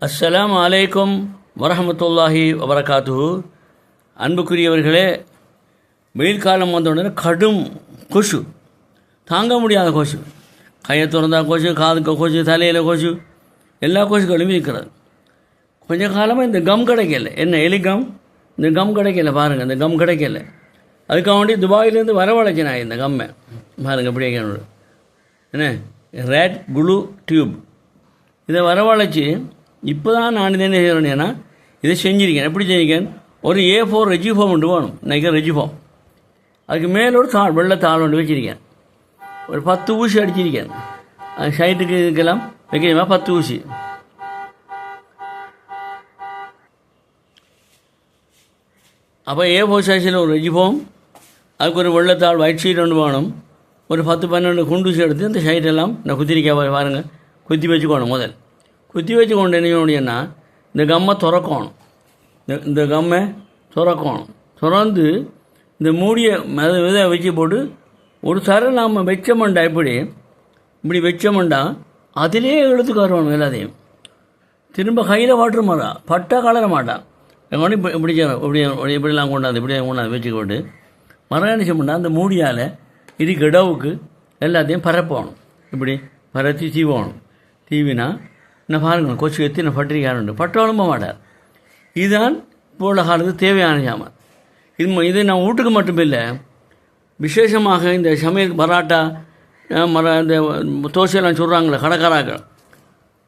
அஸ்ஸலாமு அலைக்கும் வரமத்துல்லாஹி வபரகாத்து அன்புக்குரியவர்களே வெயில் காலம் வந்தவுடனே கடும் கொசு. தாங்க முடியாத கொசு. கையை திறந்தா கொசு காதுக்கு கொசு தலையில் கொசு. எல்லா கொசுகளும் இருக்கிறது. கொஞ்ச காலமாக இந்த கம் கிடைக்கல. என்ன எலி கம் இந்த கம் கிடைக்கல பாருங்கள் இந்த கம் கிடைக்கல. அதுக்காக வேண்டி துபாயிலேருந்து வரவழைச்சு நான் இந்த கம்மை பாருங்கள் எப்படி என்ன? ரேட் குளு டியூப் இதை வரவழைச்சி இப்போ தான் நான் இது என்ன செய்கிறேன்னா இதை செஞ்சிருக்கேன். எப்படி செஞ்சிருக்கேன்? ஒரு ஏ ஃபோர் ரெஜி ஃபார்ம் ஒன்று வேணும். நினைக்கிறேன் ரெஜி ஃபார்ம் அதுக்கு மேலே ஒரு தாள் வெள்ளை தாள் ஒன்று வச்சுருக்கேன். ஒரு பத்து ஊசி அடிச்சிருக்கேன். அது சைட்டுக்கு இதுக்கெல்லாம் வைக்கிறீங்களா பத்து ஊசி. அப்போ ஏ ஃபோர் சைஸில் ஒரு ரெஜி ஃபார்ம் அதுக்கு ஒரு வெள்ளத்தாள் ஒயிட் ஷீட் ஒன்று வேணும். ஒரு பத்து பன்னெண்டு குண்டூசி எடுத்து இந்த சைட்டெல்லாம் இந்த குத்திரிக்காய் பாருங்கள் குத்தி வச்சுக்கணும் முதல். குத்தி வச்சு கொண்டு என்ன இந்த கம்மை துறக்கணும் இந்த இந்த கம்மை துறக்கணும் திறந்து இந்த மூடிய மெத விதை வச்சு போட்டு ஒரு சார நாம் வச்சமண்டா இப்படி இப்படி வச்சமண்டா அதிலே எழுத்துக்காரணும் எல்லாத்தையும் திரும்ப கையில் வாட்டுற மாட்டான் பட்டா கலர மாட்டான் எங்கொண்டு இப்படி இப்படி இப்படி இப்படிலாம் கொண்டாந்து இப்படி கொண்டாந்து வச்சு கொண்டு மரம் என்ன அந்த மூடியால் இதுக்கு இடவுக்கு எல்லாத்தையும் பரப்பணும் இப்படி பரத்தி தீவணும் தீவினா நான் பாருங்கள் கொச்சு எத்தி நான் பட்டிருக்காருண்டு பட்டாலும் மாட்டார். இதுதான் இப்போ உள்ள காலத்துக்கு தேவையான சாமான் இது இதை நான் வீட்டுக்கு மட்டும் இல்லை விசேஷமாக இந்த சமையல் பராட்டா மர இந்த தோசையெல்லாம் சொல்கிறாங்களே கடைக்காராக்கள்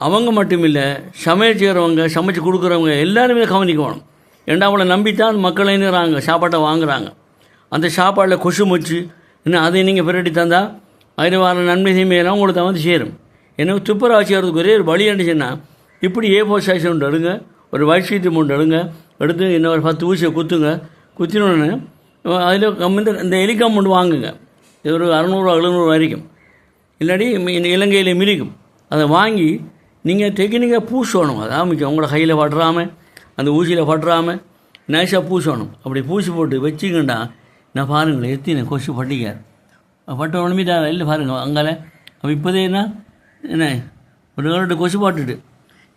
அவங்க மட்டும் இல்லை சமையல் செய்கிறவங்க சமைச்சு கொடுக்குறவங்க எல்லாருமே கவனிக்கணும். ஏண்டா அவளை நம்பித்தான் மக்கள் என்னறாங்க சாப்பாட்டை வாங்குகிறாங்க அந்த சாப்பாட்டில் கொசு மொச்சு இன்னும் அதை நீங்கள் பிரட்டி தந்தால் அதில் வர நன்மை தீமையெல்லாம் உங்களுக்கு வந்து சேரும். என்ன துப்புரவா செய்கிறதுக்கு ஒரே ஒரு வழி என்னச்சுன்னா இப்படி ஏ ஃபோர் சைஸ் ஒன்று எடுங்க ஒரு ஒயிட் ஷீட் ஒன்று எடுங்க எடுத்து இன்னும் ஒரு பத்து ஊசியை குத்துங்க. குத்தினோடனே அதில் இந்த இந்த எலிக்காம் ஒன்று வாங்குங்க. இது ஒரு அறநூறுவா எழுநூறு வரைக்கும். இல்லாட்டி இலங்கையில் மிரிக்கும் அதை வாங்கி நீங்கள் டெக்னிக்காக பூசணும் அதான் முக்கியம் உங்களோட கையில் பட்டுறாமல் அந்த ஊசியில் பட்டுறாமல் நைஸாக பூசணும் அப்படி பூசி போட்டு வச்சுக்கண்டா நான் பாருங்களேன் எத்தின கொசு பட்டிக்கார் பட்ட உடம்பிட்டா இல்லை பாருங்கள் அங்கால. அப்போ இப்போதே என்ன? என்ன? ஒரு ஏழு கொசு பாட்டுட்டு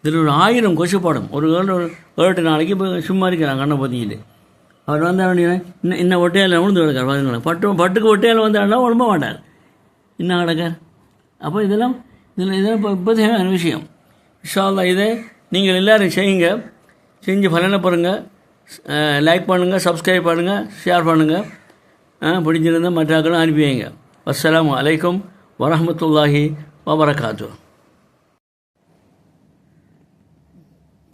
இதில் ஒரு ஆயிரம் கொசு பாடும். ஒரு ஏழு ஒரு ஏழு நாளைக்கு இப்போ சும்மா இருக்கிறான் கண்ணை பற்றிக்கிட்டு அவர் வந்தால் இன்னும் இன்னும் ஒட்டையால் உழுந்து கிடக்கார் பாருங்களேன் பட்டு பட்டுக்கு ஒட்டையால் வந்தாலும் உடம்ப மாட்டார். என்ன கிடக்கார்? அப்போ இதெல்லாம் இதில் இதெல்லாம் இப்போ இப்போ தேவையான விஷயம்? விஷாலா இதை நீங்கள் எல்லோரும் செய்யுங்க. செஞ்சு பலனை பாருங்கள் லைக் பண்ணுங்கள் சப்ஸ்கிரைப் பண்ணுங்கள் ஷேர் பண்ணுங்கள் பிடிச்சிருந்தால் மற்றாக்களும் அனுப்பி வைங்க. அஸ்லாம் வலைக்கம் வரமத்துல்லாஹி வபரகாத்து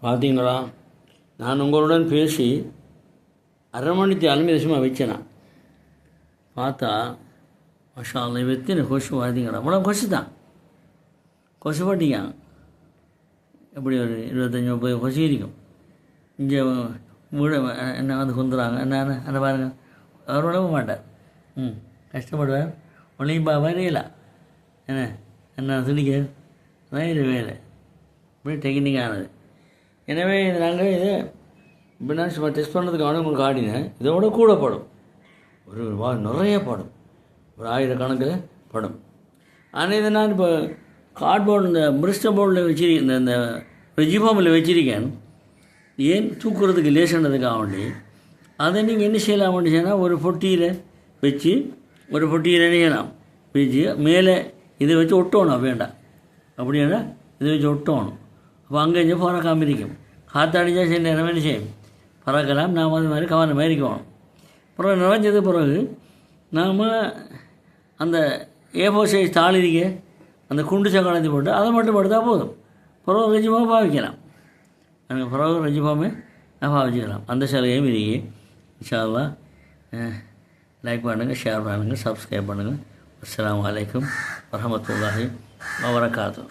பார்த்தீங்களா நான் உங்களுடன் பேசி அரை மணிக்கு அலுமிதமாக வச்சேன். நான். பார்த்தா மஷா அல்லா வெத்தின கொசு பார்த்தீங்களா அவ்வளோ கொசு தான் கொசு பட்டிங்க எப்படி ஒரு இருபத்தஞ்சி முப்பது கொசு இருக்கும் இங்கே வீடு என்ன வந்து குந்துறாங்க? என்ன அதை பாருங்கள் பாருங்க. அவர் விடவே மாட்டார். ம் கஷ்டப்படுவார். ஒன்றையும் பா வரையில என்ன? என்ன துணிக்க வயிறு வேலை. இப்படி டெக்னிக்கானது எனவே இது நாங்கள் இதை இப்போ நான் சும்மா டெஸ்ட் பண்ணுறதுக்கான உங்களுக்கு ஆடினேன். இதோட கூட படும். ஒரு வா நிறைய படம். ஒரு ஆயிரக்கணக்கில் படம். ஆனால் இதை நான் இப்போ கார்ட்போர்டு இந்த மிரிஸ்டர் போர்டில் வச்சிருக்கேன் இந்த இந்த வெஜிஃபார்மில் வச்சிருக்கேன். ஏன்? தூக்குறதுக்கு லேசானதுக்காக வேண்டி அதை நீங்கள் என்ன செய்யலாம் சொன்னால் ஒரு பொட்டியில் வச்சு ஒரு பொட்டியில் என்ன செய்யலாம்? வச்சு மேலே இதை வச்சு ஒட்டணும் வேண்டாம். அப்படின்னா இதை வச்சு ஒட்டணும். அப்போ அங்கே இங்கே பறக்காமல் இருக்கும் காற்றாடிச்சா நேரம் என்ன செய்யும் பறக்கலாம் நாம் அது மாதிரி கவனமாக இருக்கணும். அப்புறம் நிறைஞ்சது பிறகு நாம் அந்த ஏஃபோ சைஸ் தாள் இருக்க. அந்த குண்டு சக்கரத்தை போட்டு அதை மட்டும் படுத்தால் போதும். பிறகு ரெஜிமாக பாவிக்கலாம். எனக்கு பிறகு நான் பாவிச்சிக்கிறோம் அந்த சிலையும் இருக்கு. இன்ஷால்லாம் லைக் பண்ணுங்கள் ஷேர் பண்ணுங்கள் சப்ஸ்கிரைப் பண்ணுங்கள் அஸ்லாம் வலைக்கம் வரமத்துல்லாஹி வபரகாத்துஹ்